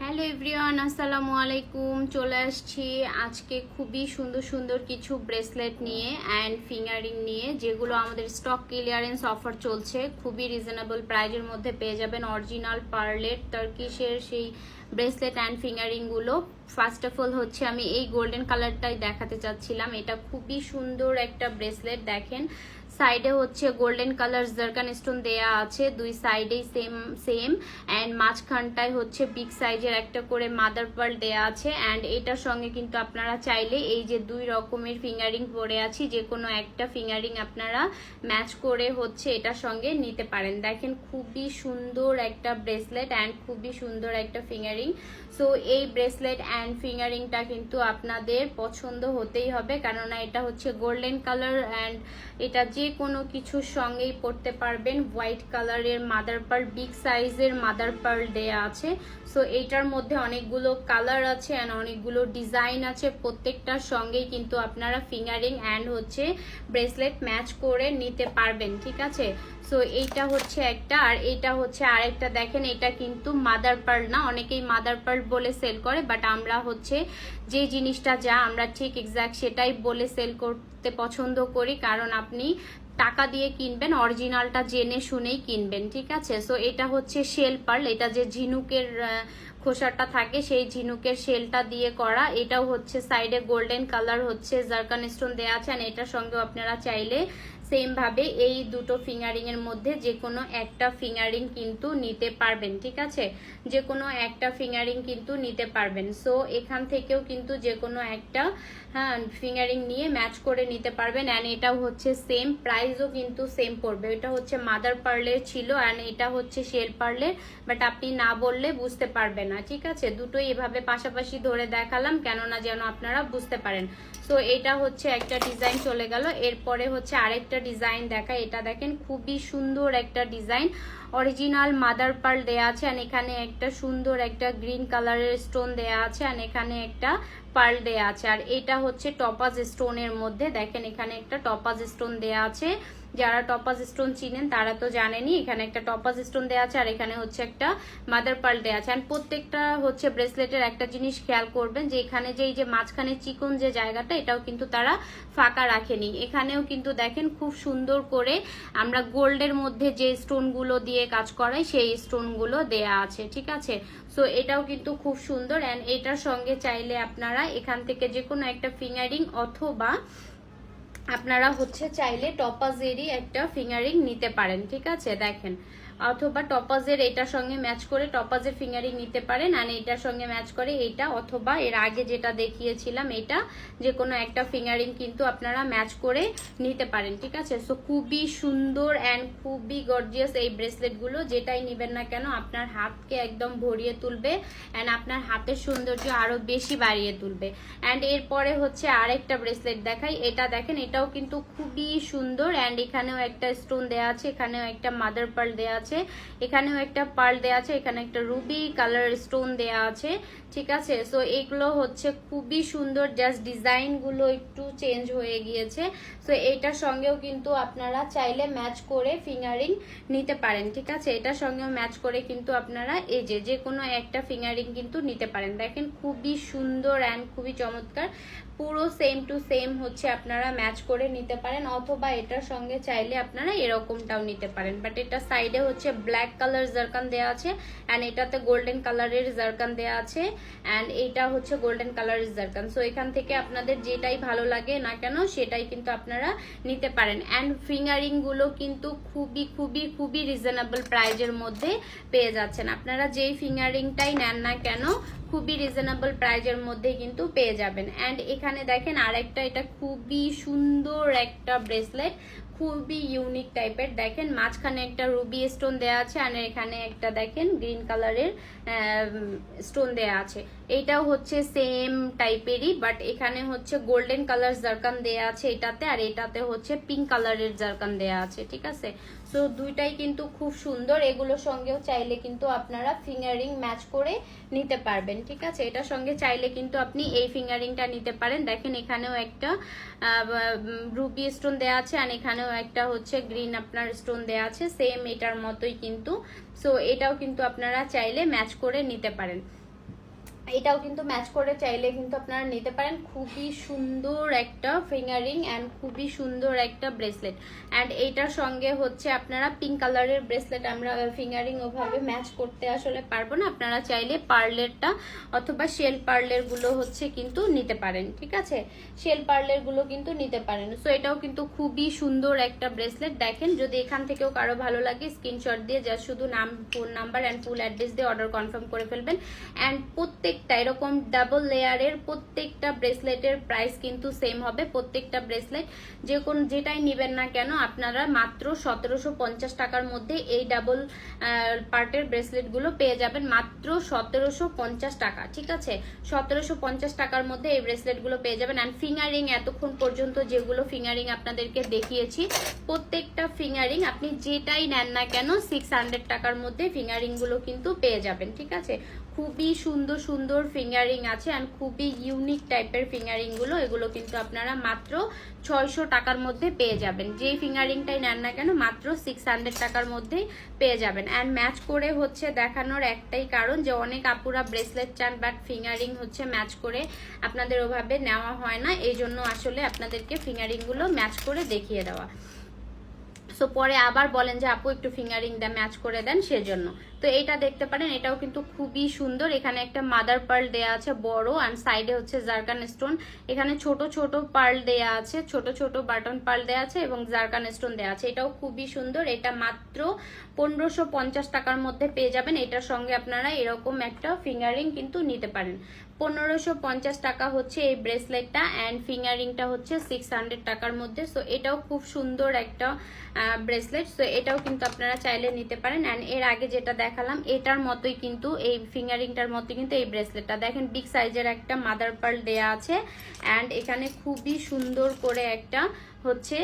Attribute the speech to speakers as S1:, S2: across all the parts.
S1: Hello everyone, আসসালামু আলাইকুম। চলে আসছি আজকে খুবই সুন্দর সুন্দর কিছু ব্রেসলেট নিয়ে অ্যান্ড ফিঙ্গারিং নিয়ে, যেগুলো আমাদের স্টক ক্লিয়ারেন্স অফার চলছে। খুবই রিজনেবল প্রাইজের মধ্যে পেয়ে যাবেন। অরিজিনাল পার্লেট টার্কিশের সেই ব্রেসলেট অ্যান্ড ফিঙ্গারিংগুলো ফার্স্ট অফ অল হচ্ছে আমি এই গোল্ডেন কালারটাই দেখাতে চাচ্ছিলাম। এটা খুবই সুন্দর একটা ব্রেসলেট দেখেন। সাইডে হচ্ছে গোল্ডেন কালার জারকান স্টোন দেয়া আছে। দুই সাইডেই সেম সেম অ্যান্ড মাঝখানটায় হচ্ছে বিগ সাইজের একটা করে মাদার পার্ল দেয়া আছে। অ্যান্ড এটার সঙ্গে কিন্তু আপনারা চাইলে এই যে দুই রকমের ফিঙ্গারিং পরে আছি, যে কোনো একটা ফিঙ্গারিং আপনারা ম্যাচ করে হচ্ছে এটার সঙ্গে নিতে পারেন। দেখেন, খুবই সুন্দর একটা ব্রেসলেট অ্যান্ড খুবই সুন্দর একটা ফিঙ্গারিং সো এই ব্রেসলেট অ্যান্ড ফিঙ্গারিংটা কিন্তু আপনাদের পছন্দ হতেই হবে। কেননা এটা হচ্ছে গোল্ডেন কালার অ্যান্ড এটা যে কোনো কিছুর সঙ্গেই পরতে পারবেন। হোয়াইট কালারের মাদার পার্ল বিগ সাইজের মাদার পার্ল দেয়া আছে। সো এইটার মধ্যে অনেকগুলো কালার আছে অ্যান্ড অনেকগুলো ডিজাইন আছে। প্রত্যেকটার সঙ্গেই কিন্তু আপনারা ফিঙ্গারিং অ্যান্ড হচ্ছে ব্রেসলেট ম্যাচ করে নিতে পারবেন, ঠিক আছে? সো এইটা হচ্ছে একটা, আর এটা হচ্ছে আরেকটা। দেখেন, এটা কিন্তু মাদার পার্ল না, অনেকেই মাদার পার্ল বলে সেল করে বাট আমরা হচ্ছে যে জিনিসটা যা, আমরা ঠিক এক্সাক্ট সেটাই বলে সেল করতে পছন্দ করি, কারণ আপনি টাকা দিয়ে কিনবেন অরিজিনালটা জেনে শুনেই কিনবেন, ঠিক আছে? সো এটা হচ্ছে শেল পার্ল এটা যে ঝিনুকের খোসাটা থাকে, সেই ঝিনুকের শেলটা দিয়ে করা। এটাও হচ্ছে সাইডে গোল্ডেন কালার হচ্ছে জারকান স্টোন দেওয়া আছে এটার সঙ্গেও আপনারা চাইলে সেম ভাবে এই দুটো ফিঙ্গারিং এর মধ্যে যে কোনো একটা ফিঙ্গারিং কিন্তু নিতে পারবেন, ঠিক আছে? যে কোনো একটা ফিঙ্গারিং কিন্তু নিতে পারবেন। সো এখান থেকেও কিন্তু যে কোনো একটা হ্যাঁ ফিঙ্গারিং নিয়ে ম্যাচ করে নিতে পারবেন অ্যান্ড এটাও হচ্ছে সেম প্রাইসও কিন্তু সেম পড়বে। এটা হচ্ছে মাদার পার্লের ছিল অ্যান্ড এটা হচ্ছে শেল পার্লের বাট আপনি না বললে বুঝতে পারবেন না, ঠিক আছে? দুটোই এভাবে পাশাপাশি ধরে দেখালাম, কেননা যেন আপনারা বুঝতে পারেন। সো এটা হচ্ছে একটা ডিজাইন চলে গেল, এরপরে হচ্ছে আরেকটা ডিজাইন দেখা এটা দেখেন, খুবই সুন্দর একটা ডিজাইন অরিজিনাল মাদার পার্ল দেয়া আছে অ্যান্ড এখানে একটা সুন্দর একটা গ্রিন কালারের স্টোন দেয়া আছে অ্যান্ড এখানে একটা পার্ল দেয়া আছে। আর এটা হচ্ছে টপাজ স্টোনের মধ্যে। দেখেন এখানে একটা টপাজ স্টোন দেয়া আছে। যারা টপাস স্টোন চিনেন, তারা তো জানেনি এখানে একটা টপাস স্টোন দেওয়া আছে আর এখানে হচ্ছে একটা মাদার পার্ল দেওয়া আছে। অ্যান্ড প্রত্যেকটা হচ্ছে ব্রেসলেটের একটা জিনিস খেয়াল করবেন যে এখানে যে এই যে মাঝখানে চিকন যে জায়গাটা, এটাও কিন্তু তারা ফাঁকা রাখেনি। এখানেও কিন্তু দেখেন খুব সুন্দর করে আমরা গোল্ডের মধ্যে যে স্টোনগুলো দিয়ে কাজ করাই, সেই স্টোনগুলো দেয়া আছে, ঠিক আছে? সো এটাও কিন্তু খুব সুন্দর। অ্যান্ড এটার সঙ্গে চাইলে আপনারা এখান থেকে যে কোনো একটা ফিঙ্গারিং অথবা আপনারা হচ্ছে চাইলে টপাজেরই একটা ফিঙ্গারিং নিতে পারেন ঠিক আছে? দেখেন অথবা টপাজের এটার সঙ্গে ম্যাচ করে টপাজের ফিঙ্গারিং নিতে পারেন আর এটার সঙ্গে ম্যাচ করে এটা অথবা এর আগে যেটা দেখিয়েছিলাম এটা যে কোনো একটা ফিঙ্গারিং কিন্তু আপনারা ম্যাচ করে নিতে পারেন, ঠিক আছে? সো খুবই সুন্দর অ্যান্ড খুবই গর্জিয়াস এই ব্রেসলেটগুলো যেটাই নেবেন না কেন আপনার হাতকে একদম ভরিয়ে তুলবে অ্যান্ড আপনার হাতের সৌন্দর্য আরও বেশি বাড়িয়ে তুলবে। অ্যান্ড এরপরে হচ্ছে আরেকটা ব্রেসলেট দেখাই, এটা দেখেন, এটাও কিন্তু খুবই সুন্দর অ্যান্ড এখানেও একটা স্টোন দেওয়া আছে, এখানেও একটা মাদার পার্ল দেওয়া আছে। এখানেও একটা পার্ল দেওয়া আছে, এখানে একটা রুবি কালার স্টোন দেওয়া আছে, ঠিক আছে? সো এগুলো হচ্ছে খুবই সুন্দর জাস্ট ডিজাইনগুলো একটু চেঞ্জ হয়ে গিয়েছে। সো এইটার সঙ্গেও কিন্তু আপনারা চাইলে ম্যাচ করে ফিঙ্গারিং নিতে পারেন, ঠিক আছে? এটার সঙ্গেও ম্যাচ করে কিন্তু আপনারা এই যে যে কোনো একটা ফিঙ্গারিং কিন্তু নিতে পারেন। দেখেন, খুবই সুন্দর অ্যান্ড খুবই চমৎকার। পুরো সেম টু সেম হচ্ছে আপনারা ম্যাচ করে নিতে পারেন, অথবা এটার সঙ্গে চাইলে আপনারা এরকমটাও নিতে পারেন। বাট এটা সাইডে হচ্ছে ব্ল্যাক কালার জারকান দেওয়া আছে অ্যান্ড এটাতে গোল্ডেন কালারের জারকান দেওয়া আছে অ্যান্ড এইটা হচ্ছে গোল্ডেন কালারের জারকান সো এখান থেকে আপনাদের যেটাই ভালো লাগে না কেন, সেটাই কিন্তু আপনারা নিতে পারেন। অ্যান্ড ফিঙ্গারিংগুলো কিন্তু খুবই খুবই খুবই রিজনেবল প্রাইজের মধ্যে পেয়ে যাচ্ছেন। আপনারা যেই ফিঙ্গারিংটাই নেন না কেন, খুবই রিজনেবল প্রাইজের মধ্যে কিন্তু পেয়ে যাবেন। অ্যান্ড এখানে দেখেন আরেকটা, এটা খুবই সুন্দর একটা ব্রেসলেট খুবই ইউনিক টাইপের দেখেন, মাঝখানে একটা রুবি স্টোন দেওয়া আছে আর এখানে একটা দেখেন গ্রিন কালারের স্টোন দেয়া আছে। এইটাও হচ্ছে সেম টাইপেরই বাট এখানে হচ্ছে গোল্ডেন কালার জারকান দেয়া আছে এটাতে, আর এটাতে হচ্ছে পিঙ্ক কালারের জারকান দেয়া আছে, ঠিক আছে? সো দুইটাই কিন্তু খুব সুন্দর, এগুলোর সঙ্গেও চাইলে কিন্তু আপনারা ফিঙ্গারিং ম্যাচ করে নিতে পারবেন, ঠিক আছে? এটার সঙ্গে চাইলে কিন্তু আপনি এই ফিঙ্গারিংটা নিতে পারেন। দেখেন, এখানেও একটা রুবি স্টোন দেওয়া আছে আর এখানেও একটা হচ্ছে গ্রিন আপনার স্টোন দেওয়া আছে সেম এটার মতোই কিন্তু। সো এটাও কিন্তু আপনারা চাইলে ম্যাচ করে নিতে পারেন। এটাও কিন্তু ম্যাচ করে চাইলে কিন্তু আপনারা নিতে পারেন। খুবই সুন্দর একটা ফিঙ্গারিং অ্যান্ড খুবই সুন্দর একটা ব্রেসলেট অ্যান্ড এইটার সঙ্গে হচ্ছে আপনারা পিঙ্ক কালারের ব্রেসলেট আমরা ফিঙ্গারিং ওভাবে ম্যাচ করতে আসলে পারব না। আপনারা চাইলে পার্লেরটা অথবা শেল পার্লেরগুলো হচ্ছে কিন্তু নিতে পারেন, ঠিক আছে? শেল পার্লেরগুলো কিন্তু নিতে পারেন। সো এটাও কিন্তু খুবই সুন্দর একটা ব্রেসলেট দেখেন, যদি এখান থেকেও কারও ভালো লাগে স্ক্রিনশট দিয়ে যা শুধু নাম phone number and full address দিয়ে অর্ডার কনফার্ম করে ফেলবেন। অ্যান্ড প্রত্যেকটা এরকম ডাবল লেয়ারের প্রত্যেকটা ব্রেসলেটের প্রাইস কিন্তু সেম হবে। প্রত্যেকটা ব্রেসলেট যে কোন, যেটাই নেবেন না কেন, আপনারা মাত্র সতেরোশো পঞ্চাশ টাকার মধ্যে এই ডাবল পার্টের ব্রেসলেটগুলো পেয়ে যাবেন মাত্র সতেরোশো পঞ্চাশ টাকা, ঠিক আছে? সতেরোশো পঞ্চাশ টাকার মধ্যে এই ব্রেসলেটগুলো পেয়ে যাবেন। অ্যান্ড ফিঙ্গারিং এতক্ষণ পর্যন্ত যেগুলো ফিঙ্গারিং আপনাদেরকে দেখিয়েছি, প্রত্যেকটা ফিঙ্গারিং আপনি যেটাই নেন না কেন সিক্স হান্ড্রেড টাকার মধ্যে ফিঙ্গারিংগুলো কিন্তু পেয়ে যাবেন, ঠিক আছে? খুবই সুন্দর সুন্দর ফিঙ্গারিং আছে অ্যান্ড খুবই ইউনিক টাইপের ফিঙ্গারিংগুলো এগুলো কিন্তু আপনারা মাত্র ছয়শো টাকার মধ্যে পেয়ে যাবেন। যেই ফিঙ্গারিংটাই নেন না কেন, মাত্র সিক্স হান্ড্রেড টাকার মধ্যেই পেয়ে যাবেন। অ্যান্ড ম্যাচ করে হচ্ছে দেখানোর একটাই কারণ যে অনেক আপুরা ব্রেসলেট চান বাট ফিঙ্গারিং হচ্ছে ম্যাচ করে আপনাদের ওভাবে নেওয়া হয় না। এই জন্য আসলে আপনাদেরকে ফিঙ্গারিংগুলো ম্যাচ করে দেখিয়ে দেওয়া। সো পরে আবার বলেন যে, আপু, একটু ফিঙ্গারিংটা ম্যাচ করে দেন সেজন্য। তো এটা দেখতে পারেন, এটাও কিন্তু খুবই সুন্দর। এখানে একটা মাদার পার্ল দেয়া আছে, বড় অ্যান্ড সাইডে হচ্ছে জারকান স্টোন এখানে ছোট ছোট পার্ল দেয়া আছে, ছোট ছোট বাটন পার্ল দেয়া আছে এবং জারকান স্টোন দেয়া আছে। এটাও খুবই সুন্দর, এটা মাত্র পনেরোশো টাকার মধ্যে পেয়ে যাবেন। এটার সঙ্গে আপনারা এরকম একটা ফিঙ্গারিং কিন্তু নিতে পারেন। পনেরোশো পঞ্চাশ টাকা হচ্ছে এই ব্রেসলেটটা অ্যান্ড ফিঙ্গারিংটা হচ্ছে সিক্স হান্ড্রেড টাকার মধ্যে। সো এটাও খুব সুন্দর একটা ব্রেসলেট। সো এটাও কিন্তু আপনারা চাইলে নিতে পারেন। অ্যান্ড এর আগে যেটা দেখালাম, এটার মতোই কিন্তু এই ফিঙ্গারিংটার মতো কিন্তু এই ব্রেসলেটটা। দেখেন বিগ সাইজের একটা মাদার পার্ল দেয়া আছে। অ্যান্ড এখানে খুবই সুন্দর করে একটা হচ্ছে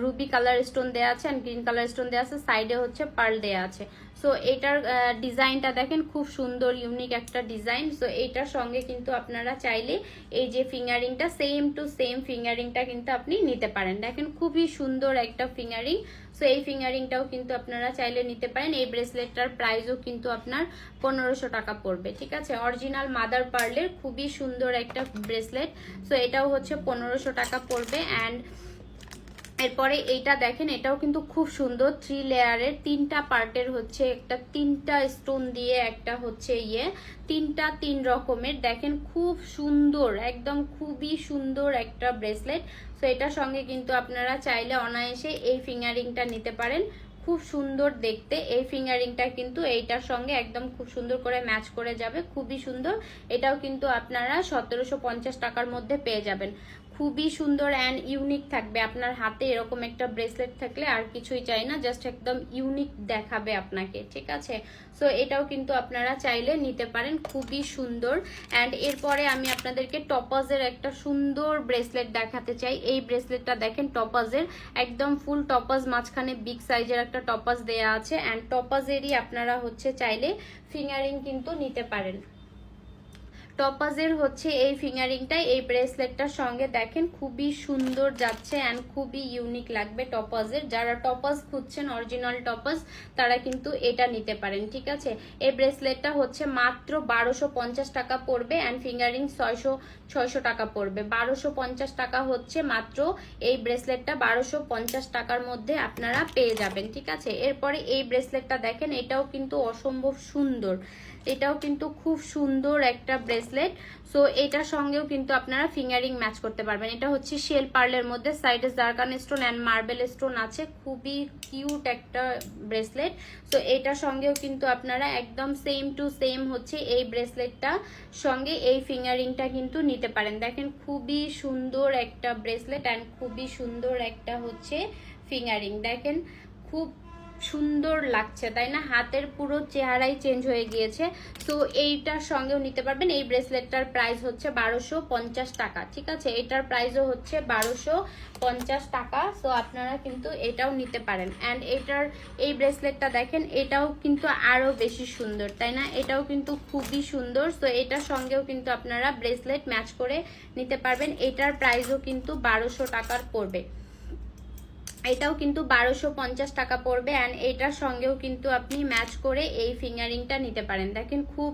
S1: রুবি কালার স্টোন দেওয়া আছে। অ্যান্ড গ্রিন কালার স্টোন দেওয়া আছে। সাইডে হচ্ছে পার্ল দেওয়া আছে। সো এটার ডিজাইনটা দেখেন, খুব সুন্দর ইউনিক একটা ডিজাইন সো এইটার সঙ্গে কিন্তু আপনারা চাইলে এই যে ফিঙ্গারিংটা সেম টু সেম ফিঙ্গারিংটা কিন্তু আপনি নিতে পারেন। দেখেন, খুবই সুন্দর একটা ফিঙ্গারিং সো এই ফিঙ্গারিংটাও কিন্তু আপনারা চাইলে নিতে পারেন। এই ব্রেসলেটটার প্রাইসও কিন্তু আপনার পনেরোশো টাকা পড়বে, ঠিক আছে? অরিজিনাল মাদার পার্লের খুবই সুন্দর একটা ব্রেসলেট সো এটাও হচ্ছে পনেরোশো টাকা পড়বে। অ্যান্ড এরপরে এইটা দেখেন, এটাও কিন্তু খুব সুন্দর। থ্রি লেয়ারের তিনটা পার্টের হচ্ছে একটা, তিনটা স্টোন দিয়ে একটা হচ্ছে ইয়ে তিনটা তিন রকমের। দেখেন খুব সুন্দর, একদম খুবই সুন্দর একটা ব্রেসলেট সো এটার সঙ্গে কিন্তু আপনারা চাইলে অনায়াসে এই ফিঙ্গারিংটা নিতে পারেন। খুব সুন্দর দেখতে। এই ফিঙ্গারিংটা কিন্তু এইটার সঙ্গে একদম খুব সুন্দর করে ম্যাচ করে যাবে। খুবই সুন্দর। এটাও কিন্তু আপনারা সতেরোশো পঞ্চাশ টাকার মধ্যে পেয়ে যাবেন। খুবই সুন্দর অ্যান্ড ইউনিক থাকবে। আপনার হাতে এরকম একটা ব্রেসলেট থাকলে আর কিছুই চাই না জাস্ট একদম ইউনিক দেখাবে আপনাকে, ঠিক আছে? সো এটাও কিন্তু আপনারা চাইলে নিতে পারেন, খুবই সুন্দর। অ্যান্ড এরপরে আমি আপনাদেরকে টপাজের একটা সুন্দর ব্রেসলেট দেখাতে চাই। এই ব্রেসলেটটা দেখেন টপাজের একদম ফুল টপাজ মাঝখানে বিগ সাইজের একটা টপাজ দেয়া আছে। অ্যান্ড টপাজেরই আপনারা হচ্ছে চাইলে ফিঙ্গারিং কিন্তু নিতে পারেন। টপাজের হচ্ছে এই ফিঙ্গারিংটাই, এই ব্রেসলেটটার সঙ্গে দেখেন খুবই সুন্দর যাচ্ছে অ্যান্ড খুবই ইউনিক লাগবে টপাজের। যারা টপাজ খুঁজছেন অরিজিনাল টপাজ, তারা কিন্তু এটা নিতে পারেন, ঠিক আছে? এই ব্রেসলেটটা হচ্ছে মাত্র বারোশো টাকা পড়বে অ্যান্ড ফিঙ্গারিং ছয়শো ছয়শো টাকা পড়বে। বারোশো টাকা হচ্ছে মাত্র এই ব্রেসলেটটা, বারোশো টাকার মধ্যে আপনারা পেয়ে যাবেন, ঠিক আছে? এরপরে এই ব্রেসলেটটা দেখেন, এটাও কিন্তু অসম্ভব সুন্দর। এটাও কিন্তু খুব সুন্দর একটা ব্রেসলেট। সো এটার সঙ্গেও কিন্তু আপনারা ফিঙ্গারিং ম্যাচ করতে পারবেন। এটা হচ্ছে শেল পার্লের মধ্যে, সাইডে zircon stone and marble stone আছে। খুবই কিউট একটা ব্রেসলেট। সো এটার সঙ্গেও কিন্তু আপনারা একদম সেম টু সেম হচ্ছে এই ব্রেসলেটটা সঙ্গে এই ফিঙ্গারিংটা কিন্তু নিতে পারেন। দেখেন, খুবই সুন্দর একটা ব্রেসলেট অ্যান্ড খুবই সুন্দর একটা হচ্ছে ফিঙ্গারিং। দেখেন, খুব সুন্দর লাগছে, তাই না? হাতের পুরো চেহারাই চেঞ্জ হয়ে গিয়েছে। তো এইটার সঙ্গেও নিতে পারবেন। এই ব্রেসলেটটার প্রাইস হচ্ছে বারোশো পঞ্চাশ টাকা, ঠিক আছে? এটার প্রাইসও হচ্ছে বারোশো পঞ্চাশ টাকা। সো আপনারা কিন্তু এটাও নিতে পারেন। অ্যান্ড এটার, এই ব্রেসলেটটা দেখেন, এটাও কিন্তু আরও বেশি সুন্দর, তাই না? এটাও কিন্তু খুবই সুন্দর। সো এটার সঙ্গেও কিন্তু আপনারা ব্রেসলেট ম্যাচ করে নিতে পারবেন। এটার প্রাইসও কিন্তু বারোশো টাকার পড়বে। এটাও কিন্তু বারোশো পঞ্চাশ টাকা পড়বে অ্যান্ড এটার সঙ্গেও কিন্তু আপনি ম্যাচ করে এই ফিঙ্গারিংটা নিতে পারেন। দেখেন খুব